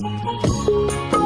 হায়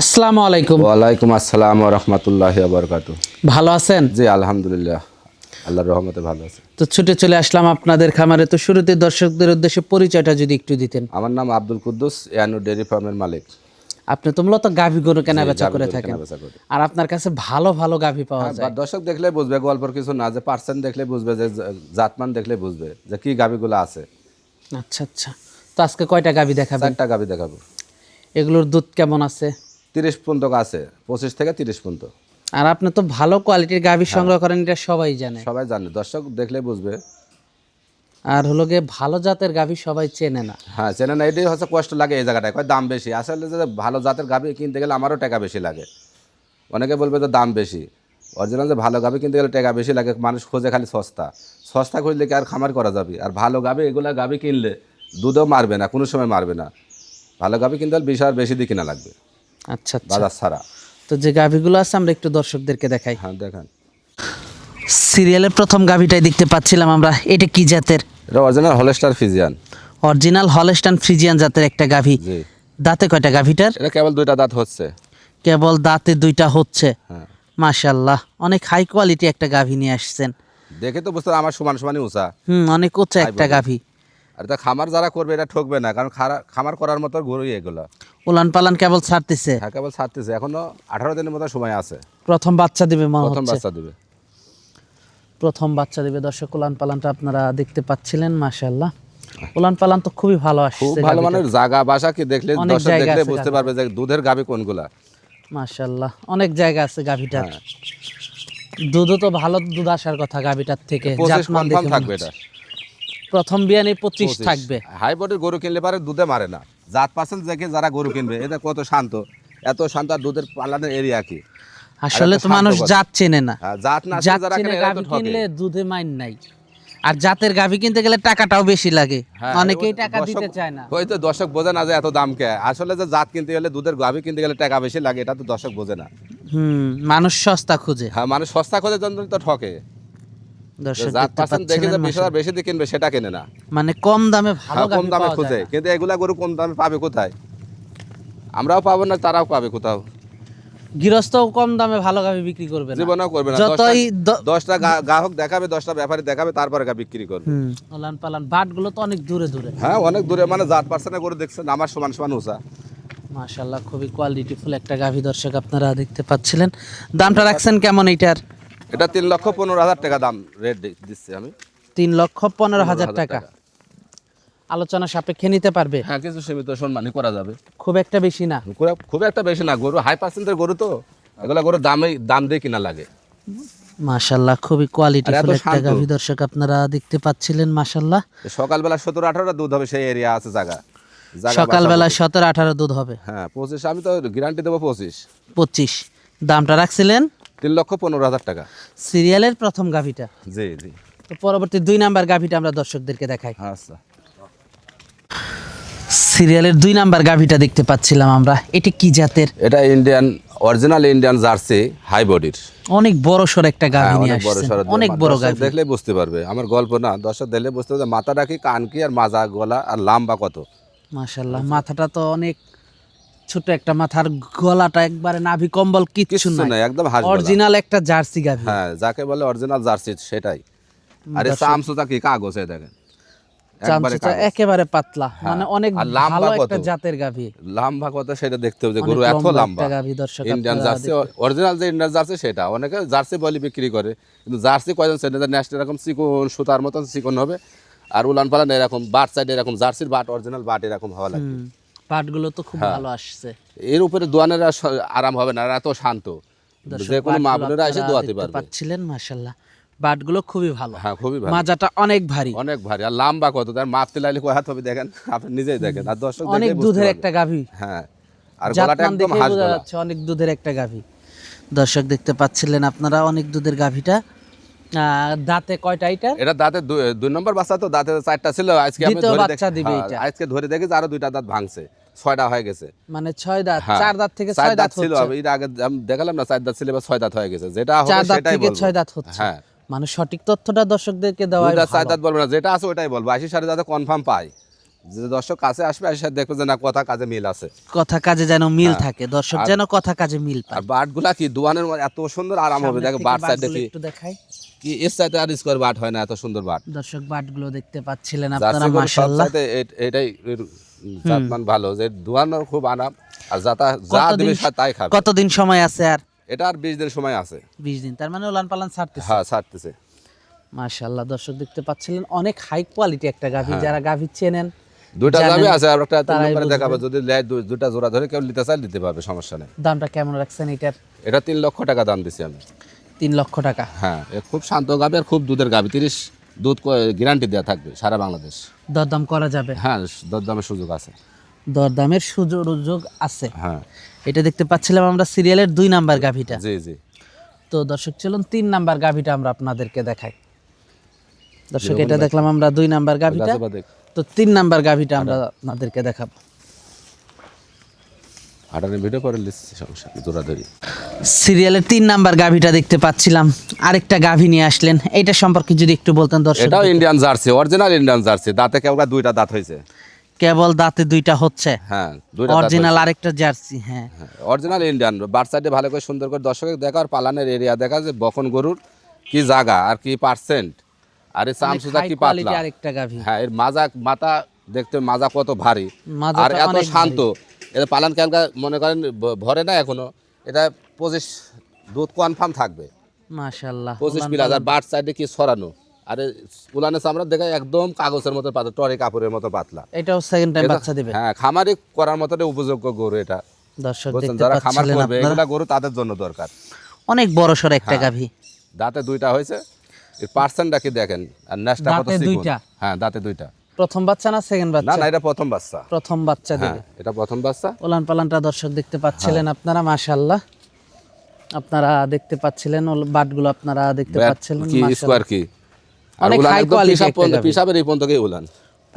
আসসালামু আলাইকুম। ওয়ালাইকুম আসসালাম রহমতুল্লাহ বরকাত ভালো আছেন? জি আলহামদুলিল্লাহ। আল্লাহর রহমতে ভালো আছে। তো ছুটে চলে আসলাম আপনাদের খামারে। তো শুরুতে দর্শকদের উদ্দেশ্যে পরিচয়টা যদি একটু দিতেন। আমার নাম আব্দুল কুদ্দুস ইয়ানু ডেয়ারি ফার্মের মালিক। আপনি তো মূলত গাভী গরু কেনা বেচা করে থাকেন। আর আপনার কাছে ভালো ভালো গাভী পাওয়া বা যায়। দর্শক দেখলে বুঝবে গল্পর কিছু না যে পার্সেন্ট দেখলে বুঝবে যে জাতমান দেখলে বুঝবে যে কি গাভিগুলো আছে। আচ্ছা আচ্ছা। তো আজকে কয়টা গাভী দেখাবেন? চারটা গাভি দেখাবো। এগুলোর দুধ কেমন আছে? তিরিশ পর্যন্ত আছে পঁচিশ থেকে তিরিশ পর্যন্ত। আর আপনি তো ভালো কোয়ালিটির গাভী সংগ্রহ করেন এটা সবাই জানে। সবাই জানে দর্শক দেখলে বুঝবে। আর হলো গিয়ে ভালো জাতের গাভী সবাই চেনে না। হ্যাঁ চেনে না এটাই হচ্ছে কষ্ট লাগে এই জায়গাটায়। কয় দাম বেশি? আসলে যে ভালো জাতের গাভি কিনতে গেলে আমারও টাকা বেশি লাগে। অনেকে বলবে যে দাম বেশি। অরিজিনাল যে ভালো গাভি কিনতে গেলে টাকা বেশি লাগে মানুষ খোঁজে খালি সস্তা। সস্তা খুঁজলে কি আর খামার করা যাবে? আর ভালো গাভি এগুলা গাভি কিনলে দুধও মারবে না কোনো সময় মারবে না। ভালো গাভি কিনতে হলে বিশ আর বেশি দিয়ে কিনা লাগবে। আচ্ছা আচ্ছা। বাজার ছাড়া। তো যে গাভীগুলো আছে আমরা একটু দর্শকদেরকে দেখাই। হ্যাঁ দেখেন। সিরিয়ালের প্রথম গাভীটাই দেখতে পাচ্ছিলাম আমরা। এটা কি জাতের? এটা original Holstein Friesian original Holstein Friesian জাতের একটা গাভী। দাঁতে কয়টা গাভীটার? এটা কেবল দুইটা দাঁত হচ্ছে। কেবল দাঁতে দুইটা হচ্ছে। হ্যাঁ। মাশাল্লাহ অনেক হাই কোয়ালিটি একটা গাভী নিয়ে আসছেন। দেখে তো বুঝতে আমার সমান সমানই উঁচা। হুম অনেক উচ্চ একটা গাভী। আর এটা খামার যারা করবে এটা ঠকবে না কারণ খারা- খামার করার মতো গরুই এগুলো। উলান পালান কেবল ছাড়তেছে। হ্যাঁ কেবল ছাড়তেছে। এখনও আঠারো দিনের মতো সময় আছে। প্রথম বাচ্চা দিবে মনে প্রথম বাচ্চা দিবে। প্রথম বাচ্চা দিবে দর্শক উলান পালানটা আপনারা দেখতে পাচ্ছিলেন মাশাল্লাহ উলান পালান তো খুবই ভালো আসছে খুব ভালো মানের জায়গা বাসা কি দেখলে দর্শক দেখলে বুঝতে পারবে যে দুধের গাবি কোনগুলা। মাশাল্লাহ অনেক জায়গা আছে গাভীটার। হ্যাঁ। দুধও তো ভালো দুধ আসার কথা গাভীটার থেকে জাতমান দেখে থাকবে এটা। প্রথম বিয়ানে পঁচিশ থাকবে। হাই বডির গরু কিনলে পারে দুধে মারে না। জাত পার্সেন্ট দেখে যারা গরু কিনবে এটা কত শান্ত। এত শান্ত আর দুধের পালানের এরিয়া কি? আসলে তো মানুষ জাত চেনে না। হ্যাঁ, জাত না জাত যারা চেনে গাভী কিনলে দুধে মাইন নাই। আর জাতের গাভী কিনতে গেলে টাকাটাও বেশি লাগে। হ্যাঁ, অনেকেই টাকা দিতে চায় না। ওই তো দর্শক বোঝে না যে এত দাম কে। আসলে যে জাত কিনতে গেলে দুধের গাভি কিনতে গেলে টাকা বেশি লাগে এটা তো দর্শক বোঝে না। হুম মানুষ সস্তা খুঁজে। হ্যাঁ মানুষ সস্তা খোঁজের জন্য তো ঠকে। বিশ বেশি দিয়ে কিনবে সেটা কেনে না। মানে কম দামে ভালো হ্যাঁ, কম দামে পাওয়া খুঁজে। যায়। না। কিন্তু এগুলা গরু কম দামে পাবে কোথায়? আমরাও পাবো না তারাও পাবে কোথাও। গৃহস্থও কম দামে ভালো গাভী বিক্রি করবে জীবনেও করবে না। যতই দশটা- দশটা গা- গ্রাহক দেখাবে দশটা ব্যাপারী দেখাবে তারপরে গা বিক্রি করবে। হুম ওলান পালান। বাটগুলো তো অনেক দূরে দূরে। হ্যাঁ অনেক দূরে। মানে জাত দেখছেন আমার সমান সমান উঁচা। মাশাল্লাহ খুবই কোয়ালিটিফুল একটা গাভী দর্শক আপনারা দেখতে পাচ্ছিলেন। দামটা রাখছেন কেমন এইটার? এটা তিন লক্ষ পনেরো হাজার টাকা দাম রেট দিচ্ছি আমি। তিন লক্ষ পনেরো হাজার টাকা। আলোচনা সাপেক্ষে নিতে পারবে? হ্যাঁ কিছু সীমিত সম্মানই করা যাবে। খুব একটা বেশি না। খুব- একটা বেশি না গরু হাই পার্সেন্টের গরু তো। এগুলা গরু দামে দাম দিয়ে কিনা লাগে। মাশাল্লাহ খুবই কোয়ালিটিফুল একটা গাভী দর্শক আপনারা দেখতে পাচ্ছিলেন মাশাল্লাহ। সকালবেলা সতেরো আঠারোটা দুধ হবে সেই এরিয়া আছে জায়গা সকালবেলা সতেরো আঠারো দুধ হবে। হ্যাঁ পঁচিশ আমি তো গ্যারান্টি দেবো পঁচিশ। পঁচিশ। দামটা রাখছিলেন? তিন লক্ষ পনেরো হাজার টাকা। সিরিয়ালের প্রথম গাভিটা। জি জি। পরবর্তী দুই নাম্বার গাভিটা আমরা দর্শকদেরকে দেখাই। আচ্ছা। সিরিয়ালের দুই নাম্বার গাভিটা দেখতে পাচ্ছিলাম আমরা। এটি কি জাতের? এটা Indian original Indian Jersey high বডির। অনেক বড় সর একটা গাভি নিয়ে আসছে অনেক বড় গাভি। দেখলে বুঝতে পারবে। আমার গল্প না দর্শক দেখলে বুঝতে পারবে মাথাটা কি কান কি আর মাজা গলা আর লাম্বা কত? মাশাল্লাহ মাথাটা তো অনেক ছোট একটা মাথার গলাটা একবারে নাভি কম্বল কিচ্ছু নাই। একদম অরিজিনাল একটা জার্সি গাভি। হ্যাঁ যাকে বলে অরিজিনাল জার্সি সেটাই। আরে চামচুটা কি কাগজ এই দেখেন? একবারে কাগজ। হ্যাঁ। একেবারে পাতলা। মানে অনেক ভালো একটা জাতের গাভি। লম্বা কত সেটা দেখতে হবে যে গরু এত লম্বা গাভী, দর্শক ইন্ডিয়ান জার্সি অরিজিনাল যে ইন্ডিয়ান জার্সি সেটা। অনেকে জার্সি বলি বিক্রি করে কিন্তু জার্সি কয়জন সেটা ন্যাশনাল এরকম চিকন সুতার মতন চিকন হবে আর উলান পালান এরকম বাট সাইড এরকম জার্সির বাট অরিজিনাল বাট এরকম হওয়া লাগবে। পাটগুলো তো খুব হ্যাঁ। ভালো আসছে। এর উপরে দোয়ানের আরাম হবে না আর এত শান্ত। যে কোনো মা বোনেরা এসে দোয়াতে পারবে। পাচ্ছিলেন বাটগুলো খুবই ভালো। হ্যাঁ খুবই ভালো। মাজাটা অনেক ভারী। অনেক ভারী। আর লাম্বা কত? তার মাপতে লাগলে কয় হাত হবে দেখেন? আপনি নিজেই দেখেন। আর দর্শক অনেক দুধের একটা গাভী। হ্যাঁ। আর গলাটা একদম হাঁস অনেক দুধের একটা গাভী। দর্শক দেখতে পাচ্ছিলেন আপনারা অনেক দুধের গাভীটা। দাঁতে কয়টা এটা? এটা দাঁতে দুই নম্বর বাচ্চা তো দাঁতে চারটা ছিল আজকে আমি ধরে বাচ্চা দেখি দিবে হ্যাঁ, এটা। আজকে ধরে দেখি আরও দুইটা দাঁত ভাঙছে ছয়টা হয়ে গেছে। মানে ছয় দাঁত হ্যাঁ, চার দাঁত থেকে ছয় দাঁত ছিল এর আগে আমি দেখালাম না চার দাঁত ছিল বা ছয় দাঁত হয়ে গেছে যেটা হবে দাঁত সেটাই বলব। ছয় দাঁত হচ্ছে। হ্যাঁ। মানে সঠিক তথ্যটা দর্শকদেরকে দেওয়া চার দাঁত বলব না যেটা আছে ওটাই বলব আশি সাড়ে যাতে কনফার্ম পাই। যে দর্শক কাছে আসবে দেখবে যে না কথা কাজে মিল আছে। কথা কাজে যেন মিল হ্যাঁ। থাকে। দর্শক যেন কথা কাজে মিল পায়। আর বাটগুলা কি দোয়ানের মধ্যে এত সুন্দর আরাম হবে। দেখো বাট সাইড দেখি। একটু দেখাই। কি এর আর স্কোয়ার বাট হয় না এত সুন্দর বাট। দর্শক বাটগুলো দেখতে পাচ্ছিলেন আপনারা মাশাআল্লাহ। এটাই জাতমান ভালো। যে দোয়ানোর খুব আরাম আর যাতা যা কতদিন- দিবে তাই খাবে। কতদিন সময় আছে আর? এটা আর বিশ দিন সময় আছে। বিশ দিন তার মানে উলান পালান ছাড়তেছে। হ্যাঁ ছাড়তেছে। মাশাআল্লাহ দর্শক দেখতে পাচ্ছিলেন অনেক হাই কোয়ালিটি একটা গাভী। যারা গাভী চেনেন দুইটা আছে আর একটা তিন নম্বরে দেখাবো। যদি দুইটা জোড়া ধরে কেউ নিতে চাই নিতে পারবে সমস্যা নেই। দামটা কেমন রাখছেন এটার? এটা তিন লক্ষ টাকা দাম দিছি আমি। তিন লক্ষ টাকা। হ্যাঁ খুব শান্ত গাবে আর খুব দুধের গাবি। তিরিশ দুধ গ্যারান্টি দেওয়া থাকবে সারা বাংলাদেশ। দরদাম করা যাবে। হ্যাঁ দরদামের সুযোগ আছে। দরদামের সুযোগ আছে। হ্যাঁ। এটা দেখতে পাচ্ছিলাম আমরা সিরিয়ালের দুই নাম্বার গাভীটা। জি জি। তো দর্শক চলুন তিন নাম্বার গাভীটা আমরা আপনাদেরকে দেখাই। দর্শক এটা দেখলাম আমরা দুই নাম্বার গাভীটা। তো তিন নাম্বার গাভীটা আমরা আপনাদেরকে দেখাবো। ভিডিও সমস্যা সিরিয়ালের তিন নাম্বার গাভীটা দেখতে পাচ্ছিলাম। আরেকটা গাভী নিয়ে আসলেন। এইটা সম্পর্কে যদি একটু বলতেন দর্শক। এটাও Indian Jersey original Indian Jersey দাঁতে কেউ দুইটা দাঁত হয়েছে। কেবল দাঁতে দুইটা হচ্ছে। হ্যাঁ দুইটা অরিজিনাল আরেকটা জার্সি হ্যাঁ। অরিজিনাল ইন্ডিয়ান বার সাইডে ভালো করে সুন্দর করে দর্শকের দেখা আর পালানের এরিয়া দেখা যে বকন গরুর কি জায়গা আর কি পার্সেন্ট আর এই চামচুটা কি পাতলা। আরেকটা গাভী। হ্যাঁ এর মাজা মাথা দেখতে মাজা কত ভারী। আর এত শান্ত। এটা পালান মনে করেন ভরে না এখনও। এটা পঁচিশ দুধ কনফার্ম থাকবে। মাশাআল্লাহ পঁচিশ প্লাস আর বার সাইডে কি সরানো আর এই উলানের চামড়া দেখা একদম কাগজের মতো পাতলা টরে কাপড়ের মতো পাতলা। এটাও সেকেন্ড টাইম এটা- বাচ্চা দিবে। হ্যাঁ খামারি করার মতো উপযোগ্য গরু এটা। দর্শক দেখতে যারা খামার করবে এগুলা গরু তাদের জন্য দরকার। অনেক বড় সর একটা হ্যাঁ। গাভী। দাঁতে দুইটা হয়েছে এর দেখেন আর নেশটা কত? হ্যাঁ দাঁতে দুইটা। প্রথম বাচ্চা না সেকেন্ড বাচ্চা না এটা প্রথম বাচ্চা। প্রথম বাচ্চা হ্যাঁ দিবে এটা প্রথম বাচ্চা। ওলান পালানটা দর্শক দেখতে পাচ্ছিলেন হ্যাঁ। আপনারা মাশাআল্লাহ। আপনারা দেখতে পাচ্ছিলেন বাটগুলো আপনারা দেখতে পাচ্ছিলেন কি। স্কোয়ার কি? আর high একদম পিসাব পর্যন্ত। পিসাবের এই পর্যন্ত উলান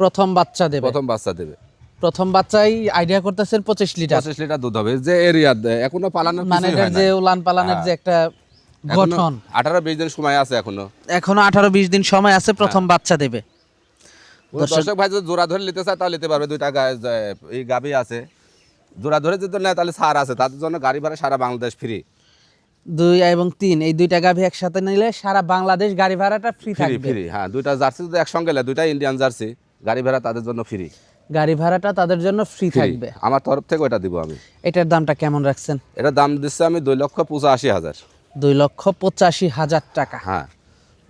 প্রথম বাচ্চা দেবে। প্রথম বাচ্চা দেবে। প্রথম বাচ্চাই আইডিয়া করতেছেন পঁচিশ লিটার। পঁচিশ লিটার দুধ হবে। যে এরিয়া এখনও পালানোর মানে হয় যে উলান পালানের যে একটা গঠন। আঠারো বিশ দিন সময় আছে এখনও। এখনও আঠারো বিশ দিন সময় আছে প্রথম হ্যাঁ। বাচ্চা দেবে। দর্শক ভাই যদি জোড়া ধরে নিতে চায় তাহলে নিতে পারবে দুইটা এই গাবি আছে। জোড়া ধরে যদি নেয় তাহলে সার আছে তাদের জন্য গাড়ি ভাড়া সারা বাংলাদেশ ফ্রি দুই এবং তিন এই দুইটা গাভী একসাথে নিলে সারা বাংলাদেশ গাড়ি ভাড়াটা ফ্রি থাকবে। ফ্রি হ্যাঁ দুইটা জার্সি যদি একসঙ্গে নেয় দুইটা ইন্ডিয়ান জার্সি গাড়ি ভাড়া তাদের জন্য ফ্রি গাড়ি ভাড়াটা তাদের জন্য ফ্রি থাকবে। আমার তরফ থেকে ওটা দিব আমি। এটার দামটা কেমন রাখছেন? এটা দাম দিচ্ছে আমি দুই লক্ষ পঁচাশি হাজার। দুই লক্ষ পঁচাশি হাজার টাকা। হ্যাঁ।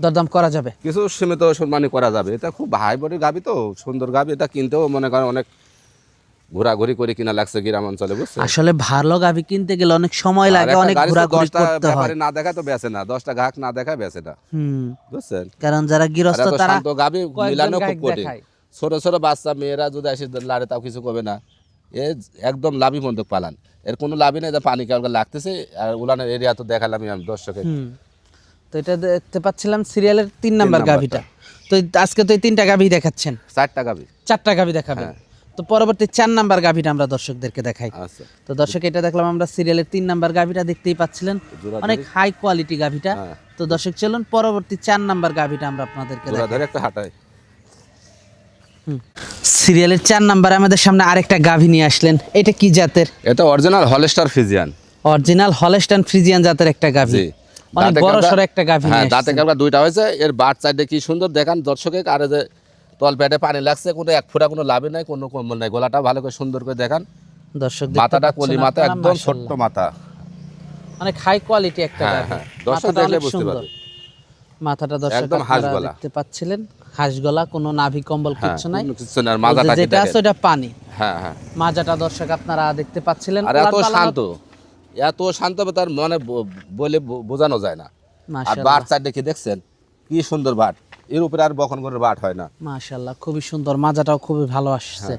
দরদাম করা যাবে? কিছু সীমিত সম্মানী করা যাবে। এটা খুব হাই বডির গাবি তো সুন্দর গাবি। এটা কিনতেও মনে করেন অনেক ঘোরাঘুরি করে কিনা লাগছে গ্রাম অঞ্চলে আসলে ভালো গাভী কিনতে গেলে অনেক সময় লাগে অনেক ঘোরাঘুরি করতে হয়। না দেখা তো বেচে না দশটা গ্রাহক না দেখা বেচে না। হুম। বুঝছেন? কারণ যারা গৃহস্থ তারা শান্ত গাবি মিলানো খুব কঠিন ছোট ছোট বাচ্চা মেয়েরা যদি আসে লাড়ে তাও কিছু করবে না। এ একদম লাভই বন্ধক পালান। এর কোনো লাভই নেই পানি কালকে লাগতেছে আর উলানের এরিয়া তো দেখালাম আমি দর্শকের। তো এটা দেখতে পাচ্ছিলাম সিরিয়ালের তিন নাম্বার। গাভিটা। তো আজকে তো এই তিনটা গাভি দেখাচ্ছেন। চারটা বি চারটা গাভি দেখাবেন। তো পরবর্তী চার নাম্বার গাভিটা আমরা দর্শকদেরকে দেখাই। আচ্ছা। তো দর্শক এটা দেখলাম আমরা সিরিয়ালের তিন নাম্বার গাভিটা দেখতেই পাচ্ছিলেন। অনেক হাই কোয়ালিটি গাভিটা। হ্যাঁ। তো দর্শক চলুন পরবর্তী চার নাম্বার গাভিটা আমরা আপনাদেরকে দেখাই। সিরিয়ালের চার নাম্বার আমাদের সামনে আরেকটা গাভি নিয়ে আসলেন। এটা কি জাতের? এটা original Holstein Friesian original Holstein Friesian জাতের একটা গাভি। অনেক বড় সড়ো একটা গাভি হ্যাঁ দাঁতে। কামড়া দুইটা হয়েছে। এর বাট সাইডে কি সুন্দর দেখান দর্শকে আর যে তল পেটে পানি লাগছে কোনো এক ফোঁটা কোনো লাভই নাই কোনো কম্বল নাই। গলাটা ভালো করে সুন্দর করে দেখান। দর্শক মাথাটা কলি মাথা একদম ছোট্ট মাথা। অনেক হাই কোয়ালিটি একটা হ্যাঁ, গাভি। হ্যাঁ। দর্শক দেখলে বুঝতে পারবে। মাথাটা দর্শক একদম আপনারা হাঁসগলা। দেখতে পাচ্ছিলেন। হাঁস গলা কোনো নাভি কম্বল কিছু নাই। কোনো কিছু না আর ওই যে মাথাটা কি যেটা আছে ওটা পানি। হ্যাঁ হ্যাঁ। মাজাটা দর্শক আপনারা দেখতে পাচ্ছিলেন আর এত শান্ত এত শান্ত তার মনে বলে বোঝানো যায় না। আর বার কি দেখছেন? কি সুন্দর বাট। এর উপরে আর বখন করে বাট হয় না। মাশাল্লাহ খুবই সুন্দর মাজাটাও খুবই ভালো আসছে।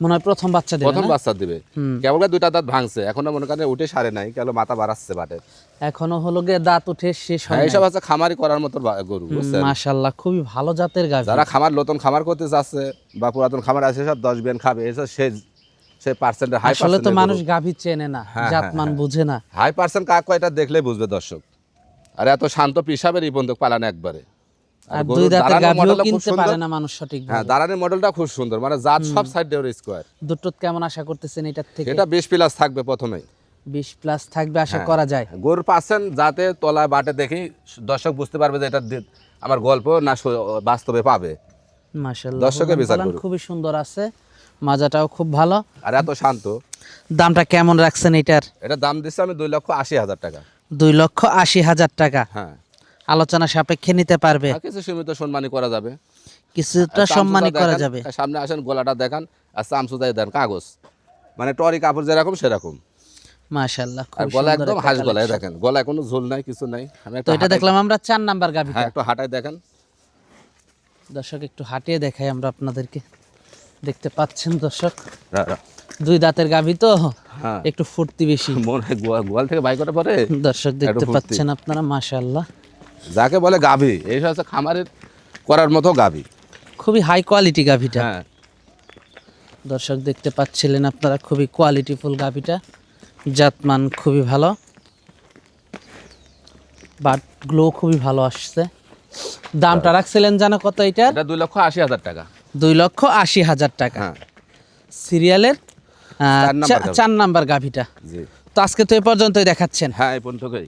মনে হয় প্রথম বাচ্চা দেবে। প্রথম বাচ্চা দিবে। কেবল দুইটা দাঁত ভাঙছে। এখনও মনে করেন উঠে সারে নাই কেবল মাথা বাড়াচ্ছে বাটের এখনও হলো গিয়ে দাঁত উঠে শেষ হ্যাঁ হয় এইসব আছে খামারি করার মতো গরু মাশাআল্লাহ খুবই ভালো জাতের যারা খামার নতুন খামার করতে চাচ্ছে বা পুরাতন খামার আছে সব দশ বিয়ান খাবে এসব সে সে পার্সেন্টের হাই আসলে তো মানুষ গাভি চেনে না হ্যাঁ, হ্যাঁ, মান বুঝে না। হাই পার্সেন্ট কাক কয়টা দেখলেই বুঝবে দর্শক। আর এত শান্ত পিসাবের এই বন্ধুক পালানো একবারে। আর দুই দাঁতের গাভিও কিনতে পারে না মানুষ সঠিক হ্যাঁ দাঁড়ানোর মডেলটা খুব সুন্দর। মানে জাত সব সাইড দিয়ে স্কোয়ার দুটোত কেমন আশা করতেছেন এটার থেকে? এটা বিশ প্লাস থাকবে প্রথমেই। বিশ প্লাস থাকবে আশা হ্যাঁ। করা যায়। পার্সেন্ট যাতে তলায় বাটে দেখি দর্শক বুঝতে পারবে যে এটা আমার গল্প না বাস্তবে পাবে। মাশাআল্লাহ দর্শকের বিচার খুবই সুন্দর আছে মাজাটাও খুব ভালো। আর এত শান্ত। দামটা কেমন রাখছেন এটার? এটা দাম দিচ্ছে আমি দুই লক্ষ আশি হাজার টাকা। দুই লক্ষ আশি হাজার টাকা। হ্যাঁ। আলোচনা সাপেক্ষে নিতে পারবে। কিছু সীমিত সম্মানী করা যাবে। কিছুটা আর সম্মানই করা যাবে। সামনে আসেন গলাটা দেখান আর চামচুদাই দেন কাগজ। মানে টরি কাপড় যেরকম সেরকম। মাশাআল্লাহ আর গলা একদম হাঁস গলায় দেখেন। গলায় কোনো ঝোল নাই কিছু নাই। তো এটা দেখলাম আমরা চার নাম্বার গাভিটা হ্যাঁ একটু দেখেন। দর্শক একটু হাঁটিয়ে দেখাই আমরা আপনাদেরকে। দেখতে পাচ্ছেন দর্শক। দুই দাঁতের গাভি তো? হ্যাঁ। একটু ফুর্তি বেশি। মনে গোয়া- গোয়াল থেকে পরে দর্শক দেখতে পাচ্ছেন আপনারা মাশাআল্লাহ। যাকে বলে গাভী এই হচ্ছে খামারের করার মতো গাভী। খুবই হাই কোয়ালিটি গাভিটা। হ্যাঁ। দর্শক দেখতে পাচ্ছিলেন আপনারা খুবই কোয়ালিটিফুল গাভিটা। জাতমান খুবই ভালো। বাট গ্লো খুবই ভালো আসছে। দামটা রাখছিলেন জানো কত এটা এটা দুই লক্ষ আশি হাজার টাকা। দুই লক্ষ আশি হাজার টাকা। হ্যাঁ। সিরিয়ালের চার নাম্বার গাভিটা। জি। তো আজকে তো এ পর্যন্তই দেখাচ্ছেন। হ্যাঁ এই পর্যন্তই।